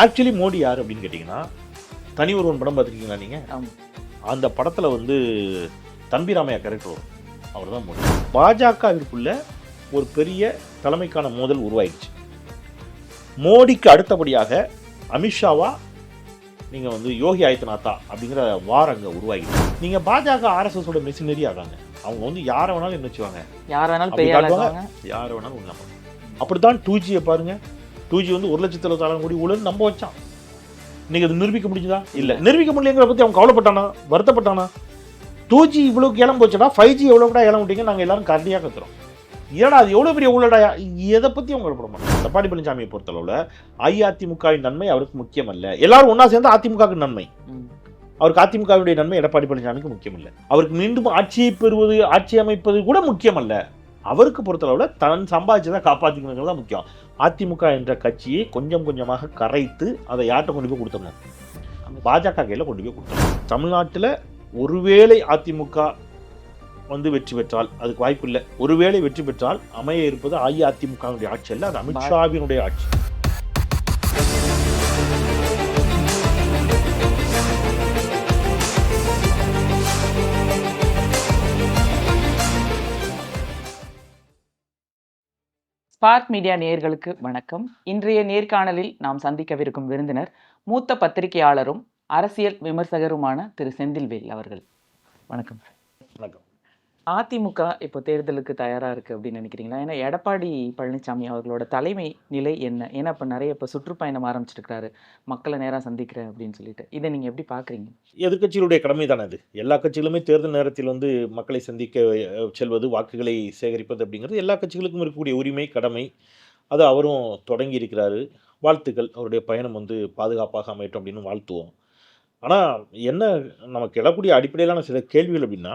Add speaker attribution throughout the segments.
Speaker 1: Actually Modi யார் அப்படின்னு கேட்டிங்கன்னா தனி ஒருவன் படம் பார்த்துருக்கீங்களா நீங்கள். அந்த படத்தில் வந்து தம்பி ராமையா கேரக்டர் வரும். அவர் தான் மோடி. பாஜகவிற்குள்ள ஒரு பெரிய தலைமைக்கான மோதல் உருவாயிடுச்சு. மோடிக்கு அடுத்தபடியாக அமித்ஷாவா நீங்கள் வந்து யோகி ஆதித்யநாத்தா அப்படிங்கிற வார் அங்கே உருவாகிடுச்சு. நீங்கள் பாஜக ஆர்எஸ்எஸோட மிஷினரி ஆகாங்க. அவங்க வந்து யாரை வேணாலும் என்ன வச்சுவாங்க.
Speaker 2: யார் வேணாலும்
Speaker 1: அப்படி யாரை வேணாலும் உண்ணாம. அப்படித்தான் டூ ஜியை பாருங்க. டூ ஜி வந்து ஒரு லட்சத்தி எழுபத்தாயிரம் கோடி ஊழல் நம்ப வச்சான் இன்னைக்கு அது நிரூபிக்க முடிஞ்சுதா? இல்ல. நிரூபிக்க முடியலங்கிற பத்தி அவன் கவலைப்பட்டானா? வருத்தப்பட்டானா? டூ ஜி இவ்வளவு ஏலம் போச்சுன்னா ஃபைவ் ஜி எவ்வளவு கூட ஏலம் விட்டீங்க நாங்க எல்லாரும் கரண்டியா கத்துறோம். ஏன்னா அது எவ்வளவு பெரிய ஊழடா எதை பத்தி அவங்க கவலைப்பட மாட்டாங்க. எடப்பாடி பழனிசாமியை பொறுத்தளவுல அஇஅதிமுகவின் நன்மை அவருக்கு முக்கியம் அல்ல எல்லாரும் ஒண்ணா சேர்ந்து அதிமுகவுக்கு நன்மை. அவருக்கு அதிமுகவுடைய நன்மை எடப்பாடி பழனிசாமிக்கு முக்கியம் இல்லை அவருக்கு மீண்டும் ஆட்சியை பெறுவது ஆட்சி அமைப்பது கூட முக்கியம் அல்ல அவருக்கு பொறுத்தளவில் தன் சம்பாதிச்சதை காப்பாற்றிக்கணுங்கிறது தான் முக்கியம். அதிமுக என்ற கட்சியை கொஞ்சம் கொஞ்சமாக கரைத்து அதை யார்கிட்ட கொண்டு போய் கொடுத்தோம் பாஜக கையில் கொண்டு போய் கொடுத்தோம். தமிழ்நாட்டில் ஒருவேளை அதிமுக வந்து வெற்றி பெற்றால் அதுக்கு வாய்ப்பு இல்லை. ஒருவேளை வெற்றி பெற்றால் அமைய இருப்பது அஇஅதிமுகவினுடைய ஆட்சி அல்ல அது அமித்ஷாவினுடைய ஆட்சி.
Speaker 2: ஸ்பார்க் மீடியா நேயர்களுக்கு வணக்கம். இன்றைய நேர்காணலில் நாம் சந்திக்கவிருக்கும் விருந்தினர் மூத்த பத்திரிகையாளரும் அரசியல் விமர்சகருமான திரு செந்தில்வேல் அவர்கள். வணக்கம்
Speaker 1: வணக்கம்.
Speaker 2: அதிமுக இப்போ தேர்தலுக்கு தயாராக இருக்குது அப்படின்னு நினைக்கிறீங்களா? ஏன்னா எடப்பாடி பழனிசாமி அவர்களோட தலைமை நிலை என்ன? ஏன்னா இப்போ நிறைய இப்போ சுற்றுப்பயணம் ஆரம்பிச்சிருக்கிறாரு. மக்களை நேராக சந்திக்கிறேன் அப்படின்னு சொல்லிட்டு. இதை நீங்கள் எப்படி பார்க்குறீங்க
Speaker 1: எதிர்க்கட்சிகளுடைய கடமை தானே அது. எல்லா கட்சிகளுமே தேர்தல் நேரத்தில் வந்து மக்களை சந்திக்க செல்வது வாக்குகளை சேகரிப்பது அப்படிங்கிறது எல்லா கட்சிகளுக்கும் இருக்கக்கூடிய உரிமை கடமை. அது அவரும் தொடங்கி இருக்கிறாரு. வாழ்த்துக்கள். அவருடைய பயணம் வந்து பாதுகாப்பாக அமையட்டும் அப்படின்னு வாழ்த்துவோம். ஆனால் என்ன நமக்கு எழக்கூடிய அடிப்படையிலான சில கேள்விகள் அப்படின்னா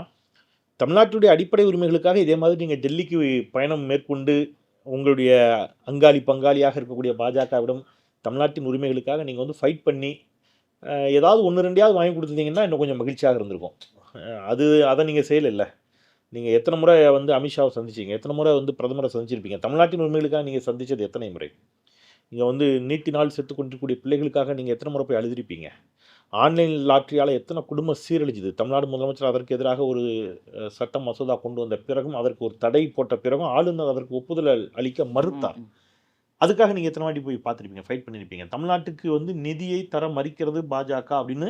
Speaker 1: தமிழ்நாட்டுடைய அடிப்படை உரிமைகளுக்காக இதே மாதிரி நீங்கள் டெல்லிக்கு பயணம் மேற்கொண்டு உங்களுடைய அங்காளி பங்காளியாக இருக்கக்கூடிய பாஜகவிடம் தமிழ்நாட்டின் உரிமைகளுக்காக நீங்கள் வந்து ஃபைட் பண்ணி ஏதாவது ஒன்று ரெண்டையாவது வாங்கி கொடுத்துருந்தீங்கன்னா இன்னும் கொஞ்சம் மகிழ்ச்சியாக இருந்திருக்கும். அது அதை நீங்கள் செய்யலைல்ல. நீங்கள் எத்தனை முறை வந்து அமித்ஷாவை சந்திச்சிங்க எத்தனை முறை வந்து பிரதமரை சந்திச்சிருப்பீங்க தமிழ்நாட்டின் உரிமைகளுக்காக நீங்கள் சந்தித்தது எத்தனை முறை? நீங்கள் வந்து நீட்டினால் செத்து கொண்டிருக்கக்கூடிய பிள்ளைகளுக்காக நீங்கள் எத்தனை முறை போய் அழுதிருப்பீங்க? ஆன்லைன் லாட்டரியால் எத்தனை குடும்பம் சீரழிஞ்சுது. தமிழ்நாடு முதலமைச்சர் அதற்கு எதிராக ஒரு சட்ட மசோதா கொண்டு வந்த பிறகும் அதற்கு ஒரு தடை போட்ட பிறகும் ஆளுநர் அதற்கு ஒப்புதல் அளிக்க மறுத்தார். அதுக்காக நீங்கள் எத்தனை வாட்டி போய் பார்த்துருப்பீங்க? ஃபைட் பண்ணியிருப்பீங்க தமிழ்நாட்டுக்கு வந்து நிதியை தர மறிக்கிறது பாஜக அப்படின்னு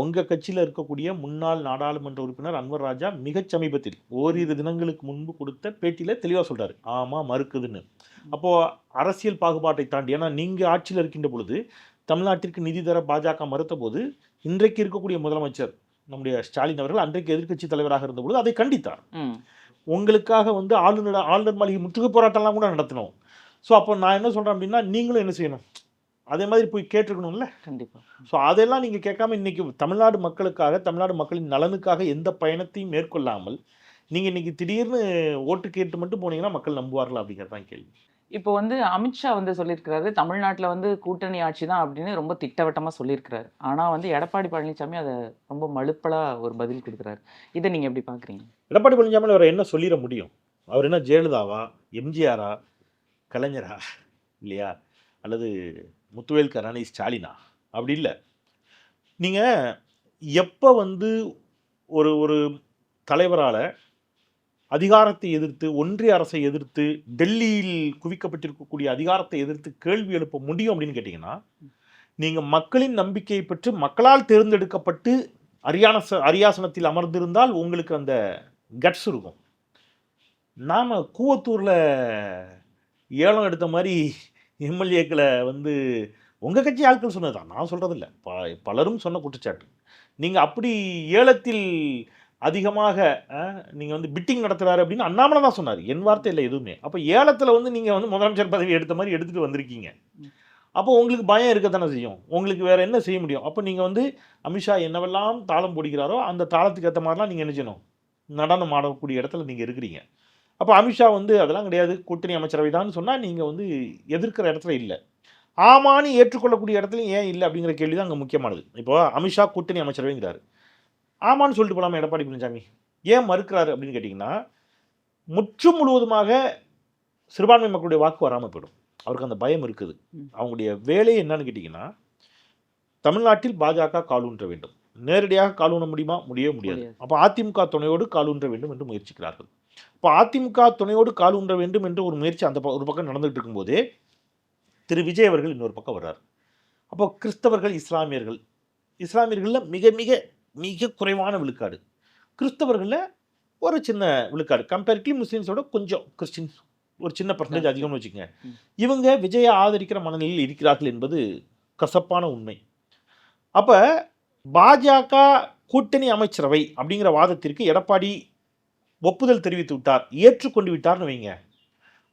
Speaker 1: உங்கள் கட்சியில் இருக்கக்கூடிய முன்னாள் நாடாளுமன்ற உறுப்பினர் அன்வர் ராஜா மிகச் சமீபத்தில் ஓரிரு தினங்களுக்கு முன்பு கொடுத்த பேட்டியில் தெளிவாக சொல்றாரு. ஆமாம் மறுக்குதுன்னு. அப்போது அரசியல் பாகுபாட்டை தாண்டி ஏன்னா நீங்கள் ஆட்சியில் இருக்கின்ற பொழுது தமிழ்நாட்டிற்கு நிதி தர பாஜக மறுத்த போது இன்றைக்கு இருக்கக்கூடிய முதலமைச்சர் நம்முடைய ஸ்டாலின் அவர்கள் அன்றைக்கு எதிர்க்கட்சி தலைவராக இருந்த பொழுது அதை கண்டித்தார். உங்களுக்காக வந்து ஆளுநர் ஆளுநர் மாளிகை முற்றுகை போராட்டம்லாம் கூட நடத்தினோம் ஸோ அப்போ நான் என்ன சொல்கிறேன் அப்படின்னா நீங்களும் என்ன செய்யணும்? அதே மாதிரி போய் கேட்டிருக்கணும்ல?
Speaker 2: கண்டிப்பா.
Speaker 1: ஸோ அதெல்லாம் நீங்கள் கேட்காம இன்னைக்கு தமிழ்நாடு மக்களுக்காக தமிழ்நாடு மக்களின் நலனுக்காக எந்த பயணத்தையும் மேற்கொள்ளாமல் நீங்கள் இன்னைக்கு திடீர்னு ஓட்டு கேட்டு மட்டும் போனீங்கன்னா மக்கள் நம்புவார்கள் அப்படிங்கிறது தான் கேள்வி.
Speaker 2: இப்போ வந்து அமித்ஷா வந்து சொல்லியிருக்கிறாரு தமிழ்நாட்டில் வந்து கூட்டணி ஆட்சி தான் அப்படின்னு ரொம்ப திட்டவட்டமாக சொல்லியிருக்கிறாரு. ஆனால் வந்து எடப்பாடி பழனிசாமி அதை ரொம்ப மழுப்பலாக ஒரு பதில் கொடுக்குறாரு. இதை நீங்கள் எப்படி பார்க்குறீங்க
Speaker 1: எடப்பாடி பழனிசாமி அவர் என்ன சொல்லிட முடியும்? அவர் என்ன ஜெயலலிதாவா எம்ஜிஆரா கலைஞரா இல்லையா? அல்லது முத்துவேல் கருணாநிதி ஸ்டாலினா? அப்படி இல்லை. நீங்கள் எப்போ வந்து ஒரு ஒரு தலைவரால் அதிகாரத்தை எதிர்த்து ஒன்றிய அரசை எதிர்த்து டெல்லியில் குவிக்கப்பட்டிருக்கக்கூடிய அதிகாரத்தை எதிர்த்து கேள்வி எழுப்ப முடியும் அப்படின்னு கேட்டிங்கன்னா நீங்கள் மக்களின் நம்பிக்கையை பெற்று மக்களால் தேர்ந்தெடுக்கப்பட்டு அரியான அரியாசனத்தில் அமர்ந்திருந்தால் உங்களுக்கு அந்த கட்ஸ் இருக்கும். நாம் கூவத்தூரில் ஏலம் எடுத்த மாதிரி எம்எல்ஏக்களை வந்து உங்கள் கட்சி ஆட்கள் சொன்னது தான் நான் சொல்கிறதில்ல ப பலரும் சொன்ன குற்றச்சாட்டு. நீங்கள் அப்படி ஏலத்தில் அதிகமாக நீங்கள் வந்து பிட்டிங் நடத்துகிறாரு அப்படின்னு அண்ணாமலை தான் சொன்னார். என் வார்த்தை இல்லை எதுவுமே. அப்போ ஏலத்தில் வந்து நீங்கள் வந்து முதலமைச்சர் பதவி எடுத்த மாதிரி எடுத்துகிட்டு வந்திருக்கீங்க. அப்போ உங்களுக்கு பயம் இருக்க தானே செய்யும்? உங்களுக்கு வேறு என்ன செய்ய முடியும்? அப்போ நீங்கள் வந்து அமித்ஷா என்னவெல்லாம் தாளம் பிடிக்கிறாரோ அந்த தாளத்துக்கு ஏற்ற மாதிரிலாம் நீங்கள் என்ன செய்யணும்? நடனம் ஆடக்கூடிய இடத்துல நீங்கள் இருக்கிறீங்க. அப்போ அமித்ஷா வந்து அதெல்லாம் கிடையாது. கூட்டணி அமைச்சரவை தான் சொன்னால் நீங்கள் வந்து எதிர்க்கிற இடத்துல இல்லை. ஆமான்னு ஏற்றுக்கொள்ளக்கூடிய இடத்துலையும் ஏன் இல்லை அப்படிங்கிற கேள்வி தான் அங்கே முக்கியமானது. இப்போ அமித்ஷா கூட்டணி அமைச்சரவைங்கிறாரு. ஆமான்னு சொல்லிட்டு போலாமா எடப்பாடி பழனிசாமி. ஏன் மறுக்கிறாரு அப்படின்னு கேட்டிங்கன்னா முற்றும் முழுவதுமாக சிறுபான்மை மக்களுடைய வாக்கு வராமல் போயிடும். அவருக்கு அந்த பயம் இருக்குது. அவங்களுடைய வேலை என்னன்னு கேட்டிங்கன்னா தமிழ்நாட்டில் பாஜக காலூன்ற வேண்டும். நேரடியாக காலூன முடியுமா? முடியவே முடியாது. அப்போ அதிமுக துணையோடு காலூன்ற வேண்டும் என்று முயற்சிக்கிறார்கள். இப்போ அதிமுக துணையோடு காலூன்ற வேண்டும் என்று ஒரு முயற்சி அந்த ஒரு பக்கம் நடந்துகிட்டு இருக்கும்போதே திரு. விஜய் அவர்கள் இன்னொரு பக்கம் வர்றார். அப்போ கிறிஸ்தவர்கள் இஸ்லாமியர்கள் இஸ்லாமியர்களில் மிக மிக மிக குறைவான விழுக்காடு. கிறிஸ்தவர்களில் ஒரு சின்ன விழுக்காடு. கம்பேரிட்டிவ் முஸ்லீம்ஸோட கொஞ்சம் கிறிஸ்டின்ஸ் ஒரு சின்ன பர்சன்டேஜ் அதிகம்னு வச்சுக்கோங்க. இவங்க விஜயை ஆதரிக்கிற மனநிலையில் இருக்கிறார்கள் என்பது கசப்பான உண்மை. அப்போ பாஜக கூட்டணி அமைச்சரவை அப்படிங்கிற வாதத்திற்கு எடப்பாடி ஒப்புதல் தெரிவித்து விட்டார் ஏற்றுக்கொண்டு விட்டார்னு வைங்க.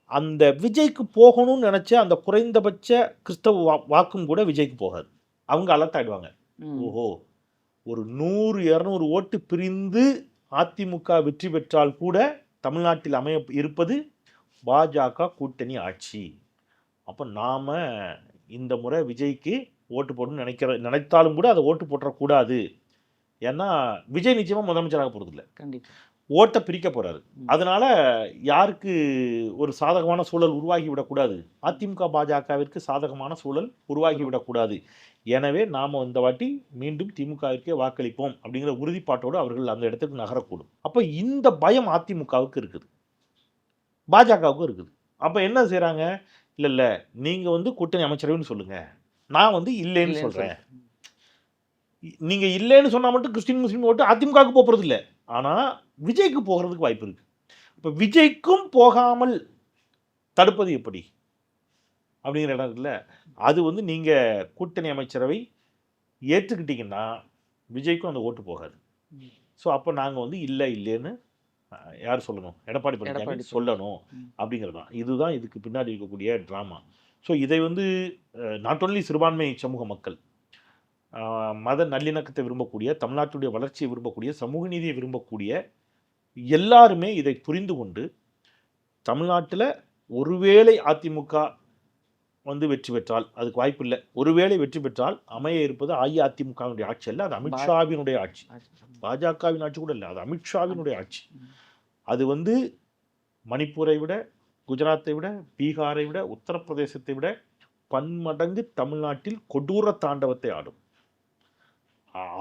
Speaker 1: அந்த விஜய்க்கு போகணும்னு நினச்ச அந்த குறைந்தபட்ச கிறிஸ்தவ வாக்கும் கூட விஜய்க்கு போகாது. அவங்க அலர்ட் ஆயிடுவாங்க.
Speaker 2: ம்.
Speaker 1: ஓஹோ. ஒரு நூறு இரநூறு ஓட்டு பிரிந்து அதிமுக வெற்றி பெற்றால் கூட தமிழ்நாட்டில் அமைய இருப்பது பாஜக கூட்டணி ஆட்சி. அப்போ நாம் இந்த முறை விஜய்க்கு ஓட்டு போடணும்னு நினைக்கிற நினைத்தாலும் கூட அதை ஓட்டு போட்டுறக்கூடாது ஏன்னா விஜய் நிச்சயமாக முதலமைச்சராக போகிறதில்ல
Speaker 2: கண்டிப்பா.
Speaker 1: ஓட்டை பிரிக்க போறாரு.
Speaker 2: ம்.
Speaker 1: அதனால யாருக்கு ஒரு சாதகமான சூழல் உருவாகி விடக்கூடாது? அதிமுக பாஜகவிற்கு சாதகமான சூழல் உருவாகி விடக்கூடாது. எனவே நாம இந்த வாட்டி மீண்டும் திமுகவிற்கே வாக்களிப்போம் அப்படிங்கிற உறுதிப்பாட்டோடு அவர்கள் அந்த இடத்துக்கு நகரக்கூடும். அப்போ இந்த பயம் அதிமுகவுக்கு இருக்குது. பாஜகவுக்கும் இருக்குது. அப்போ என்ன செய்றாங்க? இல்லை இல்லை நீங்கள் வந்து கூட்டணி அமைச்சரவைன்னு சொல்லுங்க. நான் வந்து இல்லைன்னு சொல்கிறேன்
Speaker 2: சொல்றேன்.
Speaker 1: நீங்க இல்லைன்னு சொன்னா மட்டும் கிறிஸ்டின் முஸ்லீம் ஓட்டு அதிமுகவுக்கு போகிறது இல்லை ஆனா விஜய்க்கு போகிறதுக்கு வாய்ப்பு இருக்கு. இப்போ விஜய்க்கும் போகாமல் தடுப்பது எப்படி? அப்படிங்கிற இடம் இருக்குல்ல அது வந்து நீங்க கூட்டணி அமைச்சரவை ஏற்றுக்கிட்டீங்கன்னா விஜய்க்கும் அந்த ஓட்டு போகாது. ஸோ அப்போ நாங்கள் வந்து இல்லை இல்லைன்னு யார் சொல்லணும்? எடப்பாடி பழனிசாமி சொல்லணும். அப்படிங்கிறது. தான் இதுதான் இதுக்கு பின்னாடி இருக்கக்கூடிய ட்ராமா ஸோ இதை வந்து நாட் only சிறுபான்மை சமூக மக்கள் மத நல்லிணக்கத்தை விரும்பக்கூடிய தமிழ்நாட்டுடைய வளர்ச்சியை விரும்பக்கூடிய சமூக நீதியை விரும்பக்கூடிய எல்லாருமே இதை புரிந்து கொண்டு தமிழ்நாட்டில் ஒருவேளை அதிமுக வந்து வெற்றி பெற்றால் அதுக்கு வாய்ப்பு இல்லை. ஒருவேளை வெற்றி பெற்றால் அமைய இருப்பது அஇஅதிமுகவினுடைய ஆட்சி அல்ல அது அமித்ஷாவினுடைய ஆட்சி. பாஜகவின் ஆட்சி கூட இல்லை அது அமித்ஷாவினுடைய ஆட்சி. அது வந்து மணிப்பூரை விட குஜராத்தை விட பீகாரை விட உத்தரப்பிரதேசத்தை விட பன்மடங்கு தமிழ்நாட்டில் கொடூர தாண்டவத்தை ஆடும்.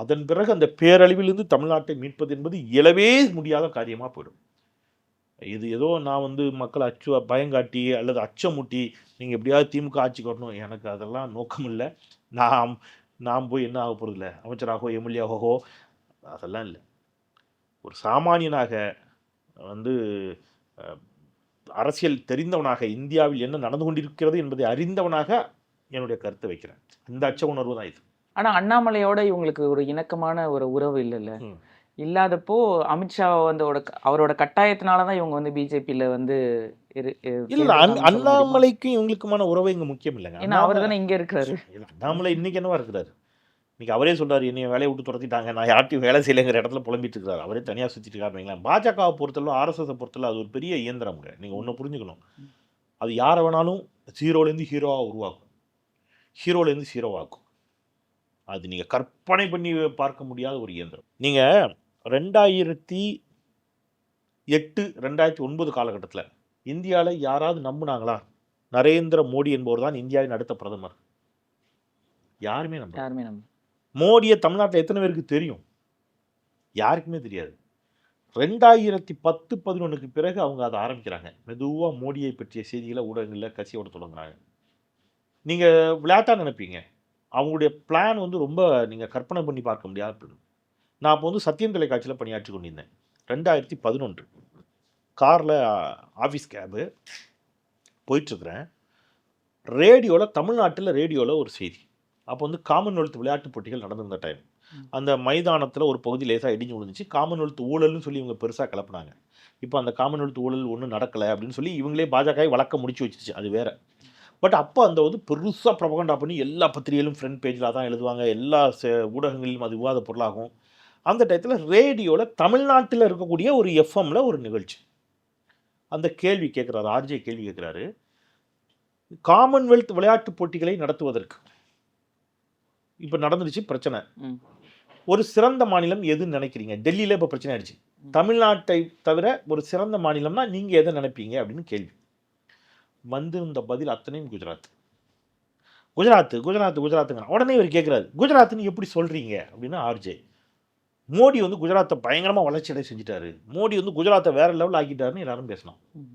Speaker 1: அதன் பிறகு அந்த பேரழிவிலிருந்து தமிழ்நாட்டை மீட்பது என்பது இயலவே முடியாத காரியமாக போயிடும். இது ஏதோ நான் வந்து மக்களை அச்சு பயங்காட்டி அல்லது அச்சமூட்டி நீங்கள் எப்படியாவது திமுக ஆட்சிக்கு வரணும் எனக்கு அதெல்லாம் நோக்கம் இல்லை. நான் நான் போய் என்ன ஆக போகிறதில்ல அமைச்சராகவோ எம்எல்ஏவாகவோ? அதெல்லாம் இல்லை. ஒரு சாமானியனாக வந்து அரசியல் தெரிந்தவனாக இந்தியாவில் என்ன நடந்து கொண்டிருக்கிறது என்பதை அறிந்தவனாக என்னுடைய கருத்தை வைக்கிறேன். இந்த அச்ச உணர்வு தான் இது.
Speaker 2: ஆனா அண்ணாமலையோட இவங்களுக்கு ஒரு இணக்கமான ஒரு உறவு இல்லைல்ல. இல்லாதப்போ அமித்ஷா வந்து அவரோட கட்டாயத்தினால தான் இவங்க வந்து பிஜேபியில வந்து
Speaker 1: இல்ல? அண்ணாமலைக்கும் இவங்களுக்குமான உறவு இங்க முக்கியம் இல்லைங்க.
Speaker 2: ஏன்னா அவர் தானே இங்க இருக்கிறாரு
Speaker 1: அண்ணாமலை இன்னைக்கு என்னவா இருக்கிறாரு? இன்னைக்கு அவரே சொல்றாரு என்னைய வேலையை விட்டு துரத்திட்டாங்க நான் யார்ட்டையும் வேலை செய்யலைங்கிற இடத்துல புலம்பிட்டு இருக்காரு. அவரே தனியாக சுற்றிட்டு இருக்காரு வைங்களேன். பாஜகவை பொறுத்தளவு ஆர்எஸ்எஸை பொறுத்தளவு அது ஒரு பெரிய இயந்திரம்ங்க நீங்கள் ஒன்று புரிஞ்சுக்கணும். அது யாரை வேணாலும் ஜீரோலேருந்து ஹீரோவாக உருவாக்கும். ஹீரோலேருந்து ஹீரோவாக்கும் அது நீங்கள் கற்பனை பண்ணி பார்க்க முடியாத ஒரு இயந்திரம். நீங்கள் ரெண்டாயிரத்தி எட்டு ரெண்டாயிரத்தி ஒன்பது காலகட்டத்தில் இந்தியாவில் யாராவது நம்புனாங்களா? நரேந்திர மோடி என்பவர் தான் இந்தியாவின் அடுத்த பிரதமர். யாருமே நம்ப
Speaker 2: யாருமே நம்ம
Speaker 1: மோடியை தமிழ்நாட்டில் எத்தனை பேருக்கு தெரியும்? யாருக்குமே தெரியாது. ரெண்டாயிரத்தி பத்து பதினொன்றுக்கு பிறகு அவங்க அதை ஆரம்பிக்கிறாங்க. மெதுவாக மோடியை பற்றிய செய்திகளை ஊடகங்களில் கசியோட தொடங்குறாங்க. நீங்கள் விளையாட்டாக நினைப்பீங்க. அவங்களுடைய பிளான் வந்து ரொம்ப நீங்கள் கற்பனை பண்ணி பார்க்க முடியாத. நான் அப்போ வந்து சத்தியம் தொலைக்காட்சியில் பணியாற்றி கொண்டிருந்தேன். ரெண்டாயிரத்தி பதினொன்று. காரில் ஆஃபீஸ் கேபு போயிட்டுருக்குறேன். ரேடியோவில் தமிழ்நாட்டில் ரேடியோவில் ஒரு செய்தி. அப்போ வந்து காமன்வெல்த் விளையாட்டுப் போட்டிகள் நடந்திருந்த டைம். அந்த மைதானத்தில் ஒரு பகுதி லேசாக இடிஞ்சு விழுந்துச்சு. காமன்வெல்த் ஊழல்னு சொல்லி இவங்க பெருசாக கிளப்புனாங்க. இப்போ அந்த காமன்வெல்த் ஊழல் ஒன்றும் நடக்கலை அப்படின்னு சொல்லி இவங்களே பாஜகவை வழக்க முடிச்சு வச்சிருச்சு. அது வேற. பட் அப்போ அந்த வந்து பெருசாக ப்ரொபகண்டா பண்ணி எல்லா பத்திரிகையிலும் ஃப்ரண்ட் பேஜில் தான் எழுதுவாங்க. எல்லா ச- ஊடகங்களிலும் அது விவாத பொருளாகும். அந்த டயத்தில் ரேடியோவில் தமிழ்நாட்டில் இருக்கக்கூடிய ஒரு எஃப்எம்ல ஒரு நிகழ்ச்சி. அந்த கேள்வி கேட்குறாரு ஆர்ஜே கேள்வி கேட்குறாரு காமன்வெல்த் விளையாட்டுப் போட்டிகளை நடத்துவதற்கு. இப்போ நடந்துருச்சு பிரச்சனை. ஒரு சிறந்த மாநிலம் எதுன்னு நினைக்கிறீங்க? டெல்லியில் இப்போ பிரச்சனை ஆயிடுச்சு. தமிழ்நாட்டை தவிர ஒரு சிறந்த மாநிலம்னா நீங்கள் எதை நினைப்பீங்க அப்படின்னு கேள்வி. வந்திருந்த பதில் அத்தனையும் குஜராத். குஜராத் குஜராத் குஜராத்துங்க உடனே இவர் கேட்குறாரு குஜராத்னு எப்படி சொல்கிறீங்க அப்படின்னு ஆர்ஜே மோடி வந்து குஜராத்தை பயங்கரமாக வளர்ச்சி அடைய செஞ்சுட்டாரு. மோடி வந்து குஜராத்தை வேற லெவல் ஆக்கிட்டாருன்னு எல்லாரும் பேசலாம்.
Speaker 2: ம்.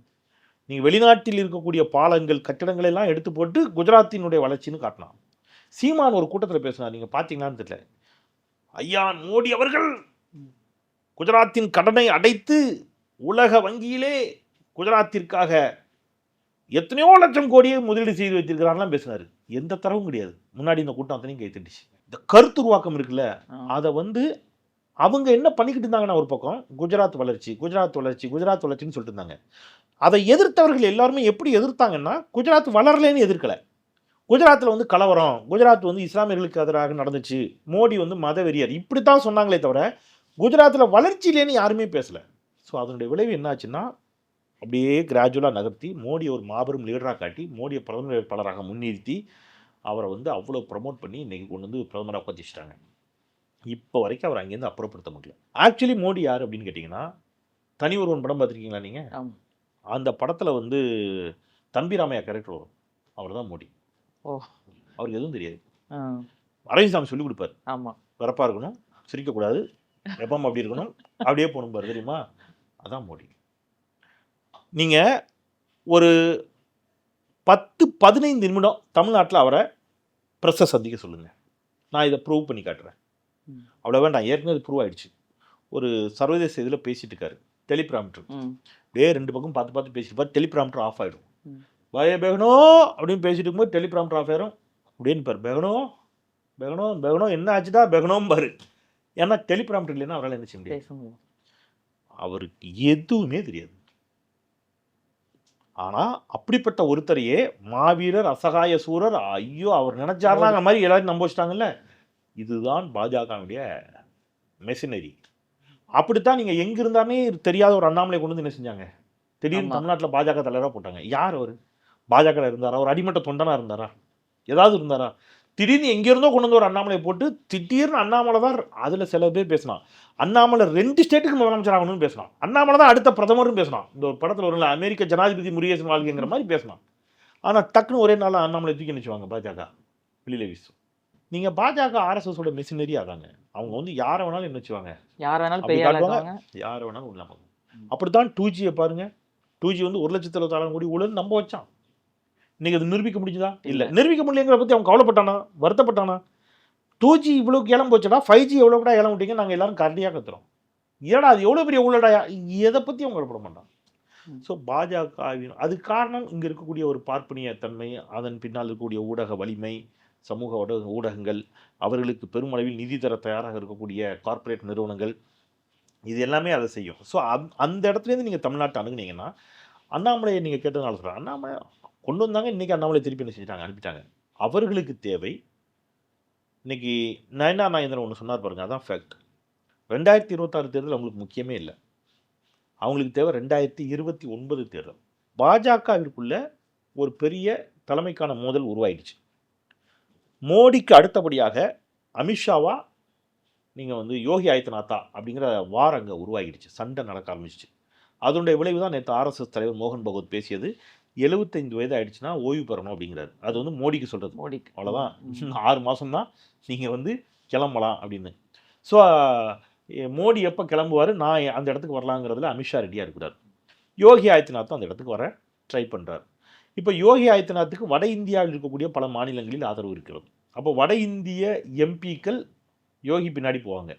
Speaker 1: நீங்கள் வெளிநாட்டில் இருக்கக்கூடிய பாலங்கள் கட்டிடங்களை எல்லாம் எடுத்து போட்டு குஜராத்தினுடைய வளர்ச்சின்னு காட்டினான் சீமான் ஒரு கூட்டத்தில் பேசினார். நீங்கள் பார்த்தீங்களான்னு தெரியல. ஐயா மோடி அவர்கள் குஜராத்தின் கடனை அடைத்து உலக வங்கியிலே குஜராத்திற்காக எத்தனையோ லட்சம் கோடியை முதலீடு செய்து வைத்திருக்கிறான்லாம் பேசினாரு. எந்த தரவும் கிடையாது. முன்னாடி இந்த கூட்டம் அத்தனையும் கைத்தட்டுச்சு இந்த கருத்து உருவாக்கம் இருக்குல்ல. அதை வந்து அவங்க என்ன பண்ணிக்கிட்டு இருந்தாங்கன்னா ஒரு பக்கம் குஜராத் வளர்ச்சி குஜராத் வளர்ச்சி குஜராத் வளர்ச்சின்னு சொல்லிட்டு இருந்தாங்க. அதை எதிர்த்தவர்கள் எல்லாருமே எப்படி எதிர்த்தாங்கன்னா குஜராத் வளரலைன்னு எதிர்க்கல. குஜராத்தில் வந்து கலவரம் குஜராத் வந்து இஸ்லாமியர்களுக்கு எதிராக நடந்துச்சு. மோடி வந்து மத வெறியர் இப்படித்தான் சொன்னாங்களே தவிர குஜராத்தில் வளர்ச்சியிலேன்னு யாருமே பேசலை. ஸோ அதனுடைய விளைவு என்னாச்சுன்னா அப்படியே கிராஜுவலாக நகர்த்தி மோடி ஒரு மாபெரும் லீடராக காட்டி மோடியை பிரதமர் வேட்பாளராக முன்னிறுத்தி அவரை வந்து அவ்வளோ ப்ரமோட் பண்ணி இன்றைக்கி கொண்டு வந்து பிரதமராக உட்காந்துச்சிட்டாங்க இப்போ வரைக்கும் அவர் அங்கேருந்து அப்புறப்படுத்த முடியல. ஆக்சுவலி மோடி யார் அப்படின்னு கேட்டிங்கன்னா தனி ஒருவன் படம் பார்த்துருக்கீங்களா நீங்கள். அந்த படத்தில் வந்து தம்பிராமையா கேரக்டர் வரும். அவர் தான் மோடி.
Speaker 2: ஓ.
Speaker 1: அவருக்கு எதுவும் தெரியாது. அரவிந்த் சாமி சொல்லி கொடுப்பார்.
Speaker 2: ஆமா.
Speaker 1: வரப்பாக இருக்கணும் சிரிக்கக்கூடாது எப்பவும் அப்படி இருக்கணும் அப்படியே போகணும் பாரு தெரியுமா? அதான் மோடி. நீங்கள் ஒரு பத்து பதினைந்து நிமிடம் தமிழ்நாட்டில் அவரை ப்ரெஸ்ஸை சந்திக்க சொல்லுங்கள் நான் இதை ப்ரூவ் பண்ணி காட்டுறேன். அவ்வளோ வேண்டாம். ஏற்கனவே இது ப்ரூவ் ஆயிடுச்சு. ஒரு சர்வதேச இதில் பேசிட்டு இருக்காரு. டெலிபிராம்டர் அப்படியே ரெண்டு பக்கம் பார்த்து பார்த்து பேசிட்டு பாரு டெலிபிராம்டர் ஆஃப் ஆகிடும். பய பெகனோ அப்படின்னு பேசிட்டு இருக்கும்போது டெலிபிராம்டர் ஆஃப் ஆயிரும். அப்படின்னு பாரு பெகனோ பெகனோ பெகனோ என்ன ஆச்சுடா? பெகனோம் பாரு ஏன்னா டெலிபிராம்டர் இல்லைன்னா அவரால் என்ன செய்ய முடியாது. அவருக்கு எதுவுமே தெரியாது. ஆனா அப்படிப்பட்ட ஒருத்தரையே மாவீரர் அசகாய சூரர் ஐயோ அவர் நினைச்சாருன்னா அந்த மாதிரி எல்லாரும் நம்ப வச்சிட்டாங்கல்ல. இதுதான் பாஜகவுடைய மெஷினரி அப்படித்தான் நீங்க எங்க இருந்தானே தெரியாத ஒரு அண்ணாமலை கொண்டு வந்து என்ன செஞ்சாங்க? திடீர்னு. தமிழ்நாட்டில் பாஜக தலைவராக போட்டாங்க. யார் அவர்? பாஜக இருந்தாரா? ஒரு அடிமட்ட தொண்டனா இருந்தாரா? ஏதாவது இருந்தாரா? திடீர்னு எங்க இருந்தோ கொண்டு வந்து ஒரு அண்ணாமலை போட்டு திடீர்னு அண்ணாமலை தான் அதுல சில பேர் பேசினான். அண்ணாமலை ரெண்டு ஸ்டேட்டுக்கு முதலமைச்சர் ஆகணும்னு பேசினான். அண்ணாமலை தான் அடுத்த பிரதமரும் பேசினான். இந்த ஒரு படத்தில் ஒரு அமெரிக்க ஜனாதிபதி முருகேசன் வாழ்க்கைங்கிற மாதிரி பேசினான். ஆனா டக்குன்னு ஒரே நாள் அண்ணாமலை தூக்கி நினைச்சுவாங்க பாஜக. வெளியில வீசும். நீங்க பாஜக ஆர்எஸ்எஸோட மிஷினரி ஆகாங்க. அவங்க வந்து யாரை வேணாலும் என்ன வச்சுவாங்க.
Speaker 2: யார் வேணாலும்
Speaker 1: யாரை உள்ளாம. அப்படித்தான் டூ ஜியை பாருங்க. டூ ஜி வந்து ஒரு லட்சத்தி இருபத்தாயிரம் கோடி ஊழல் நம்ப வச்சான் இன்னைக்கு அது நிரூபிக்க முடிஞ்சுதா? இல்ல. நிரூபிக்க முடியலங்கிற பத்தி அவன் கவலைப்பட்டானா? வருத்தப்பட்டானா? டூ ஜி இவ்வளவு ஏலம் போச்சுடா ஃபைவ் ஜி எவ்வளவு கூட ஏலம் விட்டீங்க நாங்க எல்லாரும் கரடியாக கத்துறோம். ஏடா அது எவ்வளவு பெரிய ஊழடா எதை பத்தி அவங்க கவலைப்பட மாட்டான். ஸோ பாஜகவின் அது காரணம் இங்க இருக்கக்கூடிய ஒரு பார்ப்பனிய தன்மை அதன் பின்னால் இருக்கக்கூடிய ஊடக வலிமை சமூக ஊடக ஊடகங்கள் அவர்களுக்கு பெருமளவில் நிதி தர தயாராக இருக்கக்கூடிய கார்ப்பரேட் நிறுவனங்கள் இது எல்லாமே அதை செய்யும். ஸோ அந் அந்த இடத்துலேருந்து நீங்கள் தமிழ்நாட்டை அணுகுனீங்கன்னா அண்ணாமலையை நீங்கள் கேட்டதுனால சொல்கிறேன் அண்ணாமலை கொண்டு வந்தாங்க இன்றைக்கி அண்ணாமலை திருப்பி என்ன செஞ்சிட்டாங்க? அனுப்பிட்டாங்க. அவர்களுக்கு தேவை இன்னைக்கு நயனா நாயந்திரன் ஒன்று சொன்னார் பாருங்கள் அதான் ஃபேக்ட் ரெண்டாயிரத்தி இருபத்தாறு தேர்தல் அவங்களுக்கு முக்கியமே இல்லை. அவங்களுக்கு தேவை ரெண்டாயிரத்தி இருபத்தி ஒன்பது தேர்தல். பாஜகவிற்குள்ள ஒரு பெரிய தலைமைக்கான மோதல் உருவாயிடுச்சு. மோடிக்கு அடுத்தபடியாக அமித்ஷாவா நீங்கள் வந்து யோகி ஆதித்யநாத்தா அப்படிங்கிற வார் அங்கே உருவாகிடுச்சு. சண்டை நடக்க ஆரம்பிச்சிச்சு. அதனுடைய விளைவு தான் நேற்று ஆர்எஸ்எஸ் தலைவர் மோகன் பகவத் பேசியது எழுபத்தைந்து வயது ஆயிடுச்சுன்னா ஓய்வு பெறணும் அப்படிங்கிறாரு. அது வந்து மோடிக்கு சொல்கிறது
Speaker 2: மோடிக்கு.
Speaker 1: அவ்வளோதான் ஆறு மாதம் தான் நீங்கள் வந்து கிளம்பலாம் அப்படின்னு. ஸோ மோடி எப்போ கிளம்புவார்? நான் அந்த இடத்துக்கு வரலாங்கிறதுல அமித்ஷா ரெடியாக இருக்கிறார். யோகி ஆதித்யநாத்தும் அந்த இடத்துக்கு வர ட்ரை பண்ணுறார் இப்போ யோகி ஆதித்யநாத்துக்கு வட இந்தியாவில் இருக்கக்கூடிய பல மாநிலங்களில் ஆதரவு இருக்கிறது. அப்போ வட இந்திய எம்பிக்கள் யோகி பின்னாடி போவாங்க.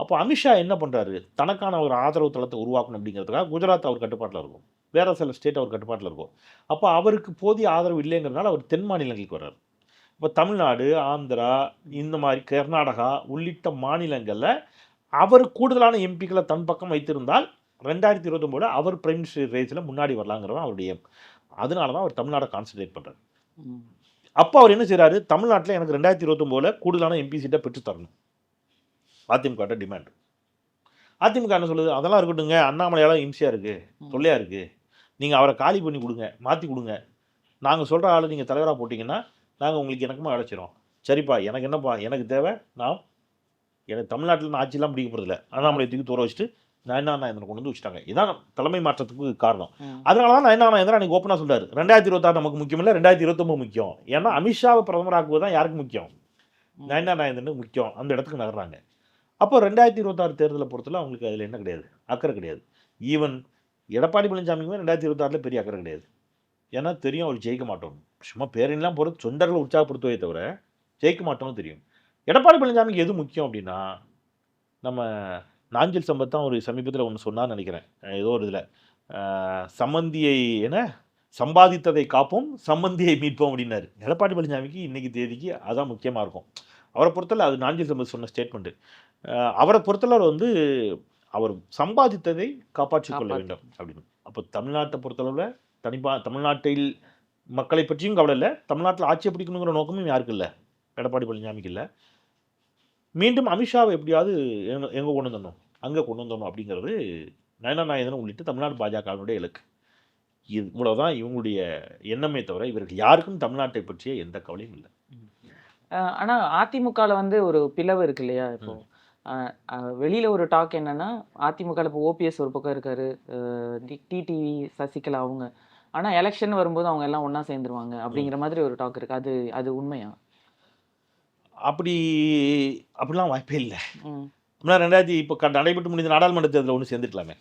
Speaker 1: அப்போ அமித்ஷா என்ன பண்ணுறாரு தனக்கான ஒரு ஆதரவு தளத்தை உருவாக்கணும் அப்படிங்கிறதுக்காக குஜராத் அவர் கட்டுப்பாட்டில் இருக்கும். வேறு சில ஸ்டேட் அவர் கட்டுப்பாட்டில் இருக்கும். அப்போ அவருக்கு போதிய ஆதரவு இல்லைங்கிறதுனால அவர் தென் மாநிலங்களுக்கு வர்றார். இப்போ தமிழ்நாடு ஆந்திரா இந்த மாதிரி கர்நாடகா உள்ளிட்ட மாநிலங்களில் அவர் கூடுதலான எம்பிக்களை தன் பக்கம் வைத்திருந்தால் ரெண்டாயிரத்தி இருபத்தொம்போது அவர் பிரைம் மினிஸ்டர் ரேஸில் முன்னாடி வரலாங்கிறதான் அவருடைய. அதனால தான் அவர் தமிழ்நாடை கான்சன்ட்ரேட் பண்ணுறாரு அப்போ அவர் என்ன செய்கிறாரு தமிழ்நாட்டில் எனக்கு ரெண்டாயிரத்தி இருபத்தொம்போதில் கூடுதலான எம்பி சீட்டை பெற்று தரணும். அதிமுக டிமாண்ட் அதிமுக என்ன சொல்லுது? அதெல்லாம் இருக்கட்டுங்க அண்ணாமலையால் இம்சியாக இருக்குது தொல்லையாக இருக்குது நீங்கள் அவரை காலி பண்ணி கொடுங்க. மாற்றி கொடுங்க. நாங்கள் சொல்கிற ஆளை நீங்கள் தலைவராக போட்டிங்கன்னா நாங்கள் உங்களுக்கு எனக்குமா அழைச்சிரும் சரிப்பா எனக்கு என்னப்பா? எனக்கு தேவை. நான் எனக்கு தமிழ்நாட்டில் நான் ஆட்சியெலாம் பிடிக்க போகிறதில்ல அண்ணாமலை தூக்கி தூர வச்சுட்டு நயனா நாயந்திரன் கொண்டு வந்து வச்சுட்டாங்க. இதான் தலைமை மாற்றத்துக்கு காரணம். அதனால தான் நயனா நாயந்திரன் அன்னைக்கு ஓப்பனாக சொல்றாரு. ரெண்டாயிரத்தி இருபத்தாறு நமக்கு முக்கியம் இல்லை ரெண்டாயிரத்தி இருபத்தொம்பது முக்கியம். ஏன்னா அமித்ஷாவை பிரதமராக்குவது தான் யாருக்கு முக்கியம். நயனா நாயந்திரனுக்கு முக்கியம். அந்த இடத்துக்கு நகர்றாங்க. அப்போ ரெண்டாயிரத்தி இருபத்தாறு தேர்தலை பொறுத்தல அவங்களுக்கு அதில் என்ன கிடையாது? அக்கறை கிடையாது. ஈவன் எடப்பாடி பழனிசாமிக்குமே ரெண்டாயிரத்தி இருபத்தாறில் பெரிய அக்கறை கிடையாது. ஏன்னா தெரியும் அவர் ஜெயிக்க மாட்டோம் சும்மா பேரெல்லாம் பொறுத்து தொண்டர்களை உற்சாகப்படுத்துவே தவிர ஜெயிக்க மாட்டோம்னு தெரியும். எடப்பாடி பழனிசாமிக்கு எது முக்கியம் அப்படின்னா நம்ம நாஞ்சில் சம்பத் தான் ஒரு சமீபத்தில் ஒன்று சொன்னான்னு நினைக்கிறேன். ஏதோ ஒரு இதில். சம்மந்தியை என்ன? சம்பாதித்ததை காப்போம் சம்மந்தியை மீட்போம் அப்படின்னாரு. எடப்பாடி பழனிசாமிக்கு இன்னைக்கு தேதிக்கு அதான் முக்கியமாக இருக்கும். அவரை பொறுத்தல அது நாஞ்சில் சம்பத் சொன்ன ஸ்டேட்மெண்ட்டு அவரை பொறுத்தளவு வந்து அவர் சம்பாதித்ததை காப்பாற்றிக் கொள்ள. வேண்டும் அப்படின்னு. அப்போ தமிழ்நாட்டை பொறுத்தளவில் தனிப்பா தமிழ்நாட்டில் மக்களை பற்றியும் கவலை இல்லை. தமிழ்நாட்டில் ஆட்சியை பிடிக்கணுங்கிற நோக்கமும் யாருக்கு இல்லை. எடப்பாடி பழனிசாமிக்கு இல்லை. மீண்டும் அமித்ஷாவை எப்படியாவது எங்க கொண்டு வந்துடணும் அங்கே கொண்டு வந்துடணும் அப்படிங்கிறது நயனா நாயகன் உள்ளிட்ட தமிழ்நாடு பாஜகவினுடைய இலக்கு. இது இவ்வளவுதான் இவங்களுடைய எண்ணமே தவிர இவர்கள் யாருக்கும் தமிழ்நாட்டை பற்றிய எந்த கவலையும் இல்லை.
Speaker 2: அஹ் ஆனா அதிமுகல வந்து ஒரு பிளவு இருக்கு இல்லையா இப்போ? வெளியில ஒரு டாக் என்னன்னா அதிமுகல இப்போ ஓபிஎஸ் ஒரு பக்கம் இருக்காரு டிடிவி சசிகலா அவங்க. ஆனா எலெக்ஷன் வரும்போது அவங்க எல்லாம் ஒண்ணா சேர்ந்துருவாங்க அப்படிங்கிற மாதிரி ஒரு டாக் இருக்கு. அது அது உண்மையா?
Speaker 1: அப்படி அப்படிலாம் வாய்ப்பே இல்லை. அப்படின்னா ரெண்டாயிரத்தி இப்போ க- நடைபெற்று முடிந்த நாடாளுமன்ற தேர்தலில் ஒன்று சேர்ந்துக்கலாமே.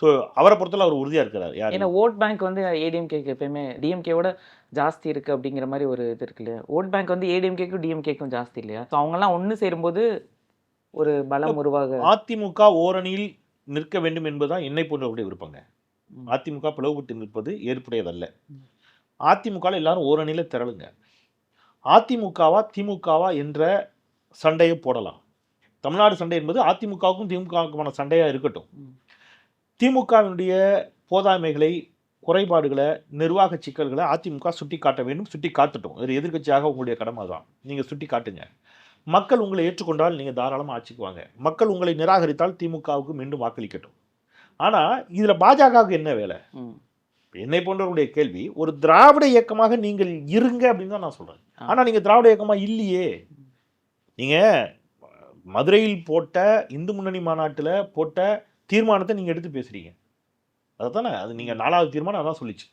Speaker 1: ஸோ அவரை பொறுத்தல அவர் உறுதியாக இருக்கிறார் யார்?
Speaker 2: ஏன்னா ஓட் பேங்க் வந்து ஏடிஎம்கேக்கு எப்பயுமே டிஎம்கேவோட ஜாஸ்தி இருக்கு அப்படிங்கிற மாதிரி ஒரு இது இருக்கு இல்லையா? ஓட் பேங்க் வந்து ஏடிஎம்கேக்கும் டிஎம்கேக்கும் ஜாஸ்தி இல்லையா? ஸோ அவங்கெல்லாம் ஒன்று சேரும்போது ஒரு பலம் உருவாக
Speaker 1: அதிமுக ஓரணியில் நிற்க வேண்டும் என்பதுதான் என்னை போன்றவருடைய விருப்பங்க. அதிமுக பிளவுபட்டு நிற்பது ஏற்புடையதல்ல.
Speaker 2: ம்.
Speaker 1: அதிமுகவில் எல்லாரும் ஓரணியில் திரளுங்க. அதிமுகவா திமுகவா என்ற சண்டையை போடலாம். தமிழ்நாடு சண்டை என்பது அதிமுகவுக்கும் திமுகவுக்குமான சண்டையாக இருக்கட்டும். திமுகவினுடைய போதாமைகளை குறைபாடுகளை நிர்வாக சிக்கல்களை அதிமுக சுட்டி காட்ட வேண்டும் சுட்டி காட்டட்டும் ஒரு எதிர்க்கட்சியாக உங்களுடைய கடமை தான் நீங்கள் சுட்டி காட்டுங்க மக்கள் உங்களை ஏற்றுக்கொண்டால் நீங்கள் தாராளமாக ஆட்சிக்கு வாங்க. மக்கள் உங்களை நிராகரித்தால் திமுகவுக்கு மீண்டும் வாக்களிக்கட்டும். ஆனால் இதில் பாஜகவுக்கு என்ன வேலை. என்னை போன்றவருடைய கேள்வி ஒரு திராவிட இயக்கமாக நீங்கள் இருங்க அப்படின்னு தான் நான் சொல்கிறேன். ஆனால் நீங்கள் திராவிட இயக்கமாக இல்லையே. நீங்கள் மதுரையில் போட்ட இந்து முன்னணி மாநாட்டில் போட்ட தீர்மானத்தை நீங்கள் எடுத்து பேசுகிறீங்க அதுதானே அது நீங்கள் நாலாவது தீர்மானம் அதான் சொல்லிச்சு.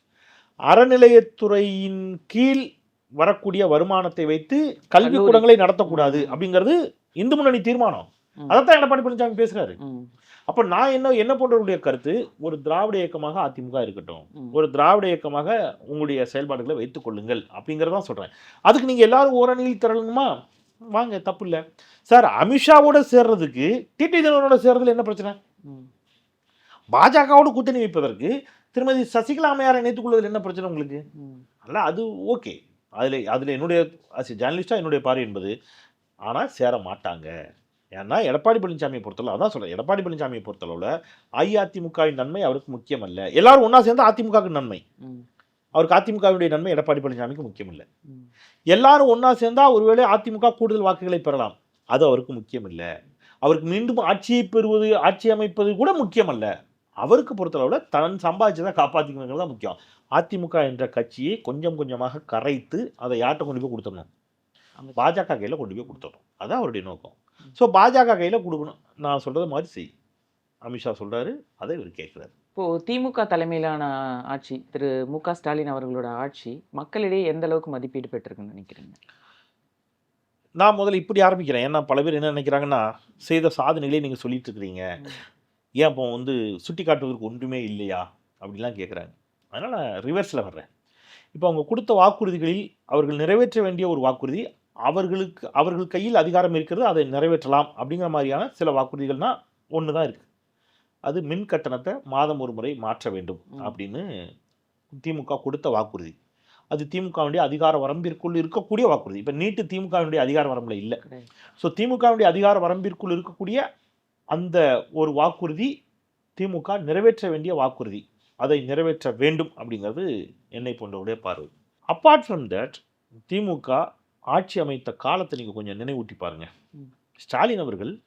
Speaker 1: அறநிலையத்துறையின் கீழ் வரக்கூடிய வருமானத்தை வைத்து கல்விக்கூடங்களை நடத்தக்கூடாது அப்படிங்கிறது இந்து முன்னணி தீர்மானம். அதைத்தான் எடப்பாடி பழனிசாமி பேசுறாரு.
Speaker 2: ம்.
Speaker 1: அப்ப நான் என்ன என்ன போன்றவருடைய கருத்து? ஒரு திராவிட இயக்கமாக அதிமுக இருக்கட்டும். ஒரு திராவிட இயக்கமாக உங்களுடைய செயல்பாடுகளை வைத்துக் கொள்ளுங்கள் அப்படிங்கிறதான் சொல்றேன். அதுக்கு நீங்க எல்லாரும் ஓரணியில் திரளணுமா? வாங்க தப்பு இல்லை. சார் அமித்ஷாவோட சேர்றதுக்கு டிடி தினகரனோட சேர்றதுல என்ன பிரச்சனை. பாஜகவோட கூட்டணி வைப்பதற்கு திருமதி சசிகலா அம்மையாரை இணைத்துக் கொள்வதில் என்ன பிரச்சனை உங்களுக்கு. அல்ல அது ஓகே. அதில் அதில் என்னுடைய ஜேர்னலிஸ்டாக என்னுடைய பார்வை என்பது ஆனால் சேர மாட்டாங்க. ஏன்னா எடப்பாடி பழனிசாமியை பொறுத்தளவு அதான் சொல்கிறேன் எடப்பாடி பழனிசாமியை பொறுத்தளவில் அஇஅதிமுகவின் நன்மை அவருக்கு முக்கியம் அல்ல எல்லாரும் ஒன்றா சேர்ந்து அதிமுகவுக்கு நன்மை. அவருக்கு அதிமுகவினுடைய நன்மை எடப்பாடி பழனிசாமிக்கு முக்கியம் இல்லை. எல்லாரும் ஒன்றா சேர்ந்தா ஒருவேளை அதிமுக கூடுதல் வாக்குகளை பெறலாம். அது அவருக்கு முக்கியம் இல்லை அவருக்கு மீண்டும் ஆட்சியை பெறுவது ஆட்சி அமைப்பது கூட முக்கியம் அல்ல அவருக்கு பொறுத்தளவில் தன் சம்பாதிச்சதை காப்பாற்றிக்கணுங்கிறது தான் முக்கியம். அதிமுக என்ற கட்சியை கொஞ்சம் கொஞ்சமாக கரைத்து அதை யார்கிட்ட கொண்டு போய் கொடுத்துடணும். பாஜக கையில் கொண்டு போய் கொடுத்துடணும். அதான் அவருடைய நோக்கம். பாஜக கையில் கொடுக்கணும். நான் சொல்கிறது மாதிரி செய். அமித்ஷா சொல்கிறாரு அதை இவர் கேட்குறாரு.
Speaker 2: இப்போ திமுக தலைமையிலான ஆட்சி திரு மு க ஸ்டாலின் அவர்களோட ஆட்சி மக்களிடையே எந்த அளவுக்கு மதிப்பீடு பெற்றிருக்குன்னு நினைக்கிறீங்க?
Speaker 1: நான் முதல்ல இப்படி ஆரம்பிக்கிறேன். ஏன்னா பல பேர் என்ன நினைக்கிறாங்கன்னா செய்த சாதனைகளே நீங்கள் சொல்லிட்டு இருக்கிறீங்க ஏன் அப்போ வந்து சுட்டி காட்டுவதற்கு ஒன்றுமே இல்லையா? அப்படிலாம் கேட்குறாங்க. அதனால் ரிவர்ஸில் வர்றேன். இப்போ அவங்க கொடுத்த வாக்குறுதிகளில் அவர்கள் நிறைவேற்ற வேண்டிய ஒரு வாக்குறுதி அவர்களுக்கு அவர்கள் கையில் அதிகாரம் இருக்கிறது அதை நிறைவேற்றலாம் அப்படிங்கிற மாதிரியான சில வாக்குறுதிகள்னா ஒன்று தான் இருக்குது அது மின் கட்டணத்தை மாதம் ஒரு முறை மாற்ற வேண்டும். அப்படின்னு திமுக கொடுத்த வாக்குறுதி. அது திமுகவுடைய அதிகார வரம்பிற்குள் இருக்கக்கூடிய வாக்குறுதி. இப்போ நீட்டு திமுகவினுடைய அதிகார வரம்பில் இல்லை. ஸோ திமுகவுடைய அதிகார வரம்பிற்குள் இருக்கக்கூடிய அந்த ஒரு வாக்குறுதி திமுக நிறைவேற்ற வேண்டிய வாக்குறுதி. அதை நிறைவேற்ற வேண்டும் அப்படிங்கிறது என்னை போன்றவுடைய பார்வை அப்பார்ட் ஃப்ரம் தட் திமுக ஆட்சி அமைத்த காலத்தை நீங்கள் கொஞ்சம் நினைவூட்டி பாருங்க.
Speaker 2: ம்.
Speaker 1: ஸ்டாலின் அவர்கள்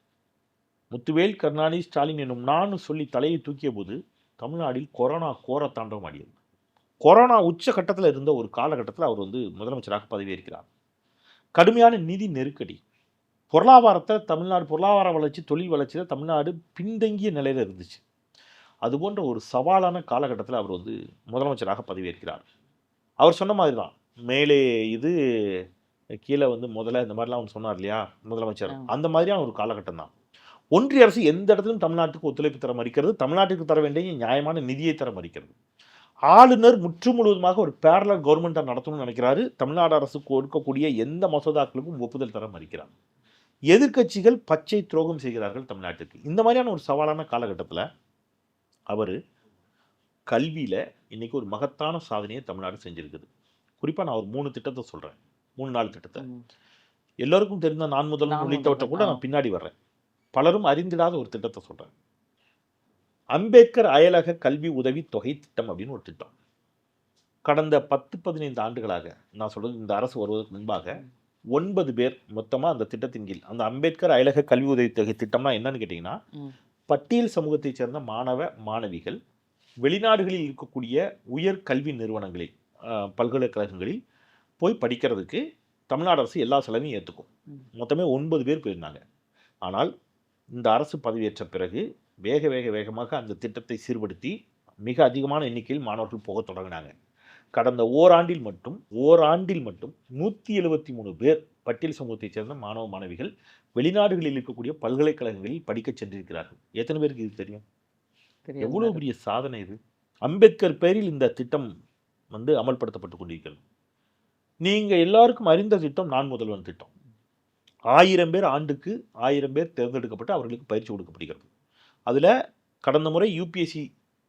Speaker 1: முத்துவேல் கருணாநிதி ஸ்டாலின் என்னும் நான் சொல்லி தலையை தூக்கிய போது தமிழ்நாட்டில் கொரோனா கோர தாண்டவம் ஆடியது. கொரோனா உச்ச கட்டத்தில் இருந்த ஒரு காலகட்டத்தில் அவர் வந்து முதலமைச்சராக பதவியேற்கிறார். கடுமையான நிதி நெருக்கடி. பொருளாதாரத்தை தமிழ்நாடு பொருளாதார வளர்ச்சி தொழில் வளர்ச்சியில் தமிழ்நாடு பின்தங்கிய நிலையில் இருந்துச்சு. அது போன்ற ஒரு சவாலான காலகட்டத்தில் அவர் வந்து முதலமைச்சராக பதவியேற்கிறார். அவர் சொன்ன மாதிரி தான் மேலே இது கீழே வந்து முதல்ல இந்த மாதிரிலாம் அவர் சொன்னார் இல்லையா? முதலமைச்சர். அந்த மாதிரியான ஒரு காலகட்டம் தான். ஒன்றிய அரசு எந்த இடத்திலும் தமிழ்நாட்டுக்கு ஒத்துழைப்பு தர மறுக்கிறது தமிழ்நாட்டுக்கு தர வேண்டிய நியாயமான நிதியை தர மறுக்கிறது. ஆளுநர் முற்று முழுவதுமாக ஒரு பேரலர் கவர்மெண்ட்டாக நடத்தணும்னு நினைக்கிறாரு. தமிழ்நாடு அரசு கொடுக்கக்கூடிய எந்த மசோதாக்களுக்கும் ஒப்புதல் தர மறுக்கிறார். எதிர்க்கட்சிகள் பச்சை துரோகம் செய்கிறார்கள் தமிழ்நாட்டுக்கு. இந்த மாதிரியான ஒரு சவாலான காலகட்டத்தில் அவர் கல்வியில் இன்னைக்கு ஒரு மகத்தான சாதனையை தமிழ்நாடு செஞ்சிருக்குது. குறிப்பாக நான் ஒரு மூணு திட்டத்தை சொல்கிறேன் மூணு நாலு திட்டத்தை. எல்லோருக்கும் தெரிந்த நான் முதல் உள்ளிட்டவற்றை கூட நான் பின்னாடி வர்றேன். பலரும் அறிந்திடாத ஒரு திட்டத்தை சொல்கிறேன் அம்பேத்கர் அயலக கல்வி உதவி தொகை திட்டம் அப்படின்னு ஒரு திட்டம். கடந்த பத்து பதினைந்து ஆண்டுகளாக நான் சொல்றது இந்த அரசு வருவதற்கு முன்பாக ஒன்பது பேர் மொத்தமாக அந்த திட்டத்தின் கீழ் அந்த அம்பேத்கர் அயலக கல்வி உதவி தொகை திட்டம்னா என்னன்னு கேட்டிங்கன்னா. பட்டியல் சமூகத்தைச் சேர்ந்த மாணவ மாணவிகள் வெளிநாடுகளில் இருக்கக்கூடிய உயர் கல்வி நிறுவனங்களில் பல்கலைக்கழகங்களில் போய் படிக்கிறதுக்கு தமிழ்நாடு அரசு எல்லா செலவையும் ஏற்றுக்கும். மொத்தமே ஒன்பது பேர் போயிருந்தாங்க. ஆனால் இந்த அரசு பதவியேற்ற பிறகு வேக வேக வேகமாக அந்த திட்டத்தை சீர்படுத்தி மிக அதிகமான எண்ணிக்கையில் மாணவர்கள் போகத் தொடங்கினாங்க. கடந்த ஓராண்டில் மட்டும் ஓராண்டில் மட்டும் நூற்றி எழுபத்தி மூணு பேர் பட்டியல் சமூகத்தைச் சேர்ந்த மாணவ மாணவிகள் வெளிநாடுகளில் இருக்கக்கூடிய பல்கலைக்கழகங்களில் படிக்கச் சென்றிருக்கிறார்கள். எத்தனை பேருக்கு இது தெரியும்? எவ்வளவு பெரிய சாதனை இது? அம்பேத்கர் பெயரில் இந்த திட்டம் வந்து அமல்படுத்தப்பட்டு கொண்டிருக்கிறது. நீங்கள் எல்லாருக்கும் அறிந்த திட்டம் நான் முதல்வன் திட்டம். ஆயிரம் பேர் ஆண்டுக்கு ஆயிரம் பேர் தேர்ந்தெடுக்கப்பட்டு அவர்களுக்கு பயிற்சி கொடுக்கப்படுகிறது. அதில் கடந்த முறை யூபிஎஸ்சி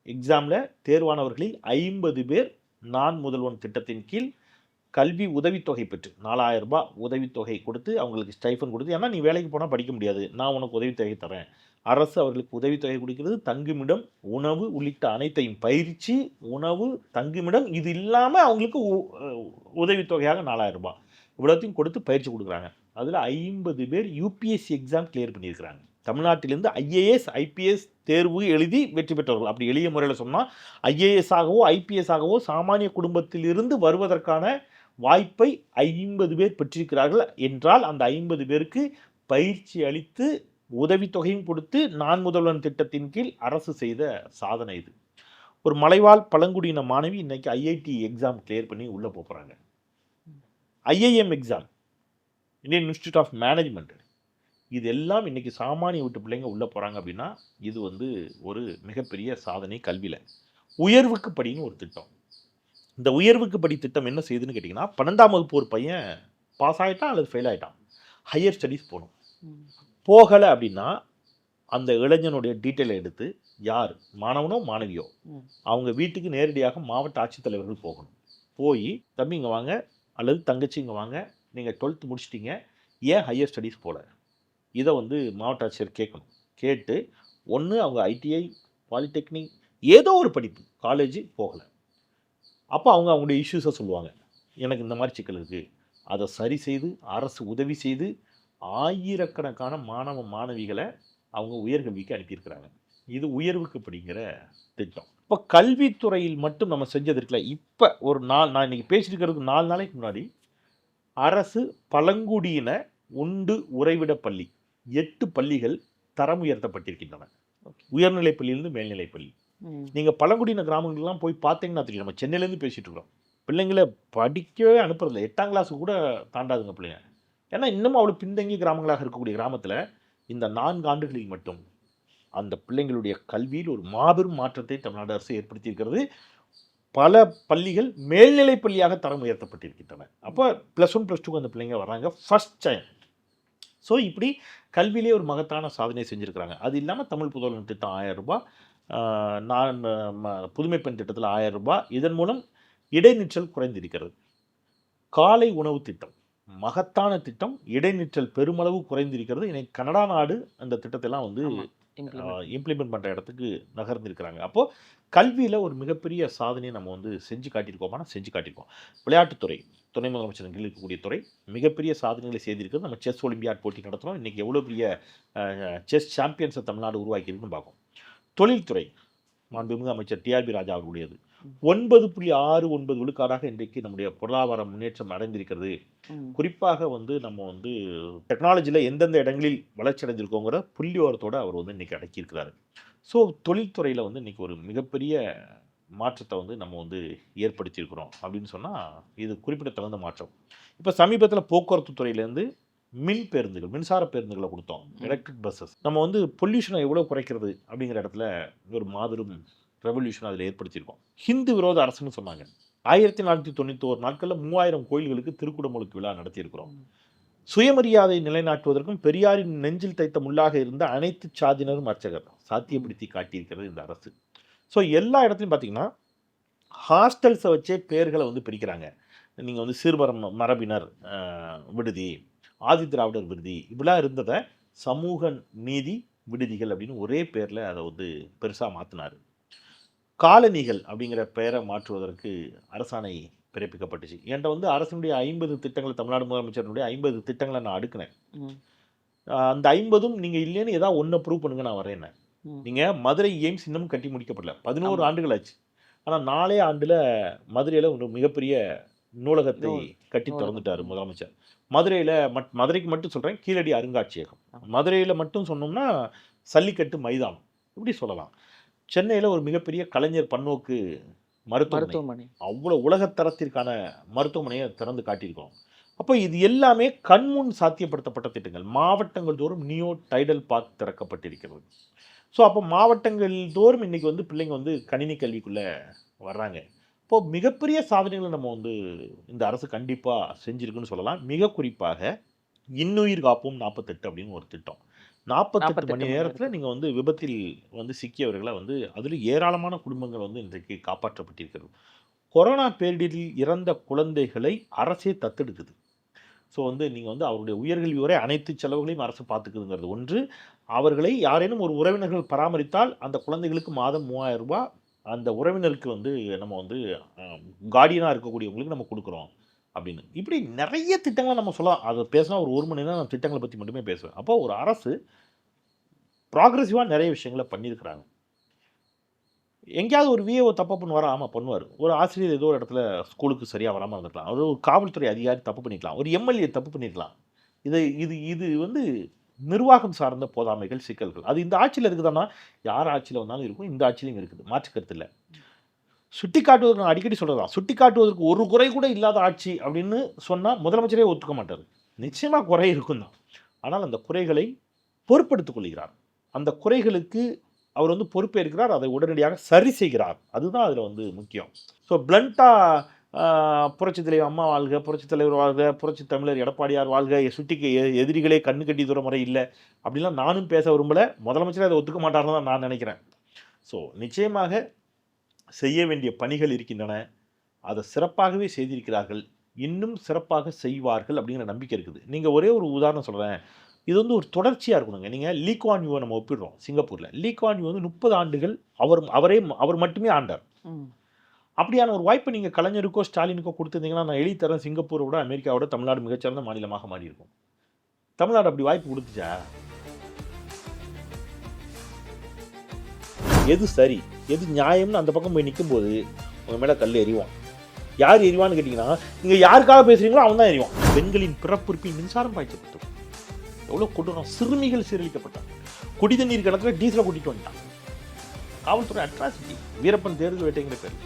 Speaker 1: எக்ஸாமில் தேர்வானவர்களில் ஐம்பது பேர் நான் முதல்வன் திட்டத்தின் கீழ் கல்வி உதவித்தொகை பெற்று நாலாயிரம் ரூபாய் உதவித்தொகை கொடுத்து அவங்களுக்கு ஸ்டைஃபன் கொடுத்து ஏன்னா நீ வேலைக்கு போனால் படிக்க முடியாது. நான் உனக்கு உதவித்தொகை தரேன். அரசு அவர்களுக்கு உதவித்தொகை கொடுக்கிறது. தங்குமிடம் உணவு உள்ளிட்ட அனைத்தையும் பயிற்சி உணவு தங்குமிடம் இது இல்லாமல் அவங்களுக்கு உ- உதவித்தொகையாக நாலாயிரம் ரூபாய் இவ்வளோத்தையும் கொடுத்து பயிற்சி கொடுக்குறாங்க. அதில் ஐம்பது பேர் யூபிஎஸ்சி எக்ஸாம் கிளியர் பண்ணியிருக்கிறாங்க. தமிழ்நாட்டிலிருந்து ஐஏஎஸ் ஐபிஎஸ் தேர்வு எழுதி வெற்றி பெற்றவர்கள். அப்படி எளிய முறையில் சொன்னால் ஐஏஎஸ் ஆகவோ ஐபிஎஸ் ஆகவோ சாமானிய குடும்பத்திலிருந்து வருவதற்கான வாய்ப்பை ஐம்பது பேர் பெற்றிருக்கிறார்கள் என்றால் அந்த ஐம்பது பேருக்கு பயிற்சி அளித்து உதவித்தொகையும் கொடுத்து நான் முதல்வன் திட்டத்தின் கீழ் அரசு செய்த சாதனை இது. ஒரு மலைவாழ் பழங்குடியின மாணவி இன்னைக்கு ஐஐடி எக்ஸாம் கிளியர் பண்ணி உள்ளே போகிறாங்க IIM exam Indian institute of management இது எல்லாம் இன்றைக்கி சாமானிய வீட்டு பிள்ளைங்க உள்ளே போகிறாங்க அப்படின்னா இது வந்து ஒரு மிகப்பெரிய சாதனை கல்வியில். உயர்வுக்கு படின்னு ஒரு திட்டம். இந்த உயர்வுக்கு படி திட்டம் என்ன செய்யுதுன்னு கேட்டிங்கன்னா பன்னெண்டாம் வகுப்பு ஒரு பையன் பாஸ் ஆகிட்டான் அல்லது ஃபெயில் ஆகிட்டான் ஹையர் ஸ்டடீஸ் போகணும் போகலை அப்படின்னா அந்த இளைஞனுடைய டீட்டெயிலை எடுத்து யார்? மாணவனோ மாணவியோ. அவங்க வீட்டுக்கு நேரடியாக மாவட்ட ஆட்சித்தலைவர்கள் போகணும். போய் தம்பி இங்கே வாங்க அல்லது தங்கச்சி இங்கே வாங்க நீங்கள் டுவெல்த் முடிச்சிட்டீங்க ஏன் ஹையர் ஸ்டடீஸ் போகல இதை வந்து மாவட்ட ஆட்சியர் கேட்கணும். கேட்டு ஒன்று அவங்க ஐடிஐ பாலிடெக்னிக் ஏதோ ஒரு படிப்பு காலேஜ் போகலை. அப்போ அவங்க அவங்களுடைய இஷ்யூஸை சொல்லுவாங்க. எனக்கு இந்த மாதிரி சிக்கல் இருக்குது அதை சரி செய்து அரசு உதவி செய்து ஆயிரக்கணக்கான மாணவ மாணவிகளை அவங்க உயர்கல்விக்கு அனுப்பியிருக்கிறாங்க. இது உயர்வுக்கு படிங்கிற திட்டம். இப்போ கல்வித்துறையில் மட்டும் நம்ம செஞ்சது இருக்குல்ல. இப்போ ஒரு நாள் நான் இன்னைக்கு பேசியிருக்கிறதுக்கு நாலு நாளைக்கு முன்னாடி அரசு பழங்குடியின உண்டு உறைவிட பள்ளி எட்டு பள்ளிகள் தரம் உயர்த்தப்பட்டிருக்கின்றன. உயர்நிலைப் பள்ளியிலிருந்து மேல்நிலைப் பள்ளி. நீங்கள் பழங்குடியின கிராமங்கள்லாம் போய் பார்த்தீங்கன்னா தெரியும். நம்ம சென்னையிலேருந்து பேசிகிட்டு இருக்கோம் பிள்ளைங்களை படிக்கவே அனுப்புறதில்ல. எட்டாம் கிளாஸ் கூட தாண்டாதுங்க பிள்ளைங்க. ஏன்னா இன்னமும் அவ்வளோ பின்தங்கிய கிராமங்களாக இருக்கக்கூடிய கிராமத்தில் இந்த நான்கு ஆண்டுகளில் மட்டும் அந்த பிள்ளைங்களுடைய கல்வியில் ஒரு மாபெரும் மாற்றத்தை தமிழ்நாடு அரசு ஏற்படுத்தியிருக்கிறது. பல பள்ளிகள் மேல்நிலை பள்ளியாக தரம் உயர்த்தப்பட்டிருக்கின்றன. அப்போ ப்ளஸ் ஒன் ப்ளஸ் டூக்கு அந்த பிள்ளைங்க வராங்க ஃபர்ஸ்ட் டைம் ஸோ இப்படி கல்வியிலே ஒரு மகத்தான சாதனை செஞ்சுருக்கிறாங்க. அது இல்லாமல் தமிழ் புதல்வன் திட்டம் ஆயிரம் ரூபாய். நான் புதுமை பெண் திட்டத்தில் ஆயிரம் ரூபாய். இதன் மூலம் இடைநிற்றல் குறைந்திருக்கிறது. காலை உணவு திட்டம். மகத்தான திட்டம். இடைநிற்றல் பெருமளவு குறைந்திருக்கிறது. இன்னைக்கு கனடா நாடு அந்த திட்டத்தெல்லாம் வந்து. இம்ப்ளிமெண்ட் பண்ணுற இடத்துக்கு நகர்ந்திருக்கிறாங்க. அப்போது கல்வியில் ஒரு மிகப்பெரிய சாதனையை நம்ம வந்து செஞ்சு காட்டியிருக்கோமானா செஞ்சு காட்டியிருக்கோம். விளையாட்டுத்துறை துணை முதலமைச்சர் இருக்கக்கூடிய துறை மிகப்பெரிய சாதனைகளை செய்திருக்கிறது நம்ம செஸ் ஒலிம்பியாட் போட்டி நடத்துகிறோம் இன்றைக்கி எவ்வளோ பெரிய செஸ் சாம்பியன்ஸை தமிழ்நாடு உருவாக்கியிருக்குன்னு பார்க்கும் தொழில்துறை மாண்புமிகு அமைச்சர் டிஆர்பி ராஜா அவர்களுடையது. ஒன்பது புள்ளி ஆறு ஒன்பது விழுக்காடாக இன்றைக்கு நம்முடைய பொருளாதார முன்னேற்றம் அடைந்திருக்கிறது. குறிப்பாக வந்து நம்ம வந்து டெக்னாலஜியில் எந்தெந்த இடங்களில் வளர்ச்சி அடைஞ்சிருக்கோங்கிற புள்ளியோரத்தோட அவர் வந்து இன்னைக்கு அடக்கியிருக்கிறாரு. ஸோ தொழில்துறையில் வந்து இன்னைக்கு ஒரு மிகப்பெரிய மாற்றத்தை வந்து நம்ம வந்து ஏற்படுத்தியிருக்கிறோம் அப்படின்னு சொன்னால் இது குறிப்பிடத்தகுந்த மாற்றம். இப்போ சமீபத்தில் போக்குவரத்து துறையிலேருந்து மின் பேருந்துகள் மின்சார பேருந்துகளை கொடுத்தோம். எலக்ட்ரிக் பஸ்ஸஸ் நம்ம வந்து பொல்யூஷனை எவ்வளோ குறைக்கிறது அப்படிங்கிற இடத்துல ஒரு மாபெரும் ரெவல்யூஷன் அதில் ஏற்படுத்தியிருக்கோம். ஹிந்து விரோத அரசுன்னு சொன்னாங்க. ஆயிரத்தி நானூற்றி தொண்ணூத்தோரு நாட்களில் மூவாயிரம் கோயில்களுக்கு திருக்குடமுழுக்கு விழா நடத்தியிருக்கிறோம். சுயமரியாதை நிலைநாட்டுவதற்கும் பெரியாரின் நெஞ்சில் தைத்த முள்ளாக இருந்த அனைத்து சாதியினரும் அர்ச்சகர் சாத்தியப்படுத்தி காட்டியிருக்கிறது இந்த அரசு. ஸோ எல்லா இடத்துலையும் பார்த்தீங்கன்னா ஹாஸ்டல்ஸை வச்சே பேர்களை வந்து பிரிக்கிறாங்க. நீங்கள் வந்து சிறுபரம் மரபினர் விடுதி ஆதி திராவிடர் விடுதி இப்படிலாம் இருந்ததை சமூக நீதி விடுதிகள் அப்படின்னு ஒரே பேரில் அதை வந்து பெருசாக மாற்றினார் காலனிகள் அப்படிங்கிற பெயரை மாற்றுவதற்கு அரசாணை பிறப்பிக்கப்பட்டுச்சு என்கிட்ட வந்து அரசனுடைய ஐம்பது திட்டங்களை தமிழ்நாடு முதலமைச்சருடைய ஐம்பது திட்டங்களை நான் அடுக்கினேன் அந்த ஐம்பதும் நீங்கள் இல்லைன்னு ஏதாவது ஒன்றை ப்ரூவ் பண்ணுங்க நான் வரேன். நீங்கள் மதுரை எய்ம்ஸ் இன்னமும் கட்டி முடிக்கப்படல பதினோரு. ஆண்டுகள் ஆச்சு ஆனால் நாலே ஆண்டில் மதுரையில் ஒரு மிகப்பெரிய நூலகத்தை
Speaker 2: நூல்.
Speaker 1: கட்டி. திறந்துட்டார் முதலமைச்சர் மதுரையில் மட் மதுரைக்கு மட்டும் சொல்கிறேன் கீழடி அருங்காட்சியகம். மதுரையில் மட்டும் சொன்னோம்னா சல்லிக்கட்டு மைதானம் இப்படி சொல்லலாம் சென்னையில் ஒரு மிகப்பெரிய கலைஞர் பன்னோக்கு மருத்துவமனை. அவ்வளோ உலகத்தரத்திற்கான மருத்துவமனையை திறந்து காட்டியிருக்கோம் அப்போ இது எல்லாமே கண்முன் சாத்தியப்படுத்தப்பட்ட திட்டங்கள். மாவட்டங்கள் தோறும் நியோ டைடல் பார்க் திறக்கப்பட்டிருக்கிறது. ஸோ அப்போ மாவட்டங்கள் தோறும் இன்னைக்கு வந்து பிள்ளைங்க வந்து கணினி கல்விக்குள்ளே வர்றாங்க. இப்போ மிகப்பெரிய சாதனைகளை நம்ம வந்து இந்த அரசு கண்டிப்பாக செஞ்சிருக்குன்னு சொல்லலாம். மிக குறிப்பாக இன்னுயிர் காப்போம் நாற்பத்தெட்டு அப்படின்னு ஒரு திட்டம். நாற்பத்தெட்டு
Speaker 2: 48
Speaker 1: மணி
Speaker 2: மணி
Speaker 1: நேரத்தில் நீங்கள் வந்து விபத்தில் வந்து சிக்கியவர்களை வந்து அதில் ஏராளமான குடும்பங்கள் வந்து இன்றைக்கு காப்பாற்றப்பட்டிருக்கிறது. கொரோனா பேரிடரில் இறந்த குழந்தைகளை அரசே தத்தெடுக்குது. ஸோ வந்து நீங்கள் வந்து அவருடைய உயர்கல்வி வரை அனைத்து செலவுகளையும் அரசு பார்த்துக்குதுங்கிறது ஒன்று. அவர்களை யாரேனும் ஒரு உறவினர்கள் பராமரித்தால் அந்த குழந்தைகளுக்கு மாதம் மூவாயிரம் ரூபாய் அந்த உறவினருக்கு வந்து நம்ம வந்து கார்டியனாக இருக்கக்கூடியவங்களுக்கு நம்ம கொடுக்குறோம். அப்படின்னு. இப்படி நிறைய திட்டங்களை நம்ம சொல்லலாம். அதை பேசினா ஒரு ஒரு மணி நேரம் நான் திட்டங்களை பற்றி மட்டுமே பேசுவேன். அப்போ ஒரு அரசு ப்ராக்ரெசிவாக நிறைய விஷயங்களை பண்ணியிருக்கிறாங்க. எங்கேயாவது ஒரு விஏஓ தப்பு பண்ணுவாரா ஆமாம் பண்ணுவார். ஒரு ஆசிரியர் ஏதோ ஒரு இடத்துல ஸ்கூலுக்கு சரியாக வராமல் இருந்திருக்கலாம். அது ஒரு காவல்துறை அதிகாரி தப்பு பண்ணிக்கலாம் ஒரு எம்எல்ஏ தப்பு பண்ணிக்கலாம் இது இது இது வந்து நிர்வாகம் சார்ந்த போதாமைகள் சிக்கல்கள். அது இந்த ஆட்சியில் இருக்குதானா யார் ஆட்சியில் வந்தாலும் இருக்கும். இந்த ஆட்சியிலையும் இருக்குது. மாற்றுக்கருத்து இல்லை. சுட்டி காட்டுவதற்கு நான் அடிக்கடி சொல்கிறதா சுட்டி காட்டுவதற்கு ஒரு குறை கூட இல்லாத ஆட்சி அப்படின்னு சொன்னால் முதலமைச்சரே ஒத்துக்க மாட்டார். நிச்சயமாக குறை இருக்கும் தான் ஆனால் அந்த குறைகளை பொறுப்படுத்திக் கொள்கிறார். அந்த குறைகளுக்கு அவர் வந்து பொறுப்பேற்கிறார் அதை உடனடியாக சரி செய்கிறார். அதுதான் அதில் வந்து முக்கியம். ஸோ பிளண்ட்டாக புரட்சி தலைவர் அம்மா வாழ்க புரட்சி தலைவர் வாழ்க புரட்சி தமிழர் எடப்பாடியார் வாழ்க சுட்டிக்கு எ- எதிரிகளே கண்ணு கட்டி தூர முறை இல்லை அப்படிலாம் நானும் பேச விரும்பலை. முதலமைச்சர் அதை ஒத்துக்க மாட்டார்னு தான் நான் நினைக்கிறேன். ஸோ நிச்சயமாக செய்ய வேண்டிய பணிகள் இருக்கின்றன. அதை சிறப்பாகவே செய்திருக்கிறார்கள். இன்னும் சிறப்பாக செய்வார்கள் அப்படிங்கிற நம்பிக்கை இருக்குது. நீங்கள் ஒரே ஒரு உதாரணம் சொல்கிறேன் இது வந்து ஒரு தொடர்ச்சியாக இருக்கணுங்க. நீங்கள் லீக்வான் யூவை நம்ம ஒப்பிடுறோம் சிங்கப்பூரில். லீக்வான் யூ வந்து முப்பது ஆண்டுகள் அவர் அவரே அவர் மட்டுமே ஆண்டார். அப்படியான ஒரு வாய்ப்பை நீங்கள் கலைஞருக்கோ ஸ்டாலினுக்கோ கொடுத்துருந்தீங்கன்னா நான் எழுதி தரேன் சிங்கப்பூரை விட அமெரிக்காவோட தமிழ்நாடு மிகச்சிறந்த மாநிலமாக மாறி இருக்கும் தமிழ்நாடு அப்படி வாய்ப்பு கொடுத்துச்சா? எது சரி? எது நியாயம்னு அந்த பக்கம் போய் நிற்கும்போது உங்கள் மேலே கல் எறிவான் யார் எறிவான்னு கேட்டிங்கன்னா நீங்கள் யாருக்காக பேசுகிறீங்களோ அவன் தான் எறிவான் பெண்களின் பிறப்புறுப்பில் மின்சாரம் பாய்ச்சப்பட்டது எவ்வளோ கொடூரம். சிறுமிகள் சீரழிக்கப்பட்டாங்க குடி தண்ணீர் கிணத்துல டீசலை கூட்டிகிட்டு வந்துட்டான். காவல்துறை அட்ராசிட்டி வீரப்பன் தேர்தல் வேட்டைங்கிற பேர்.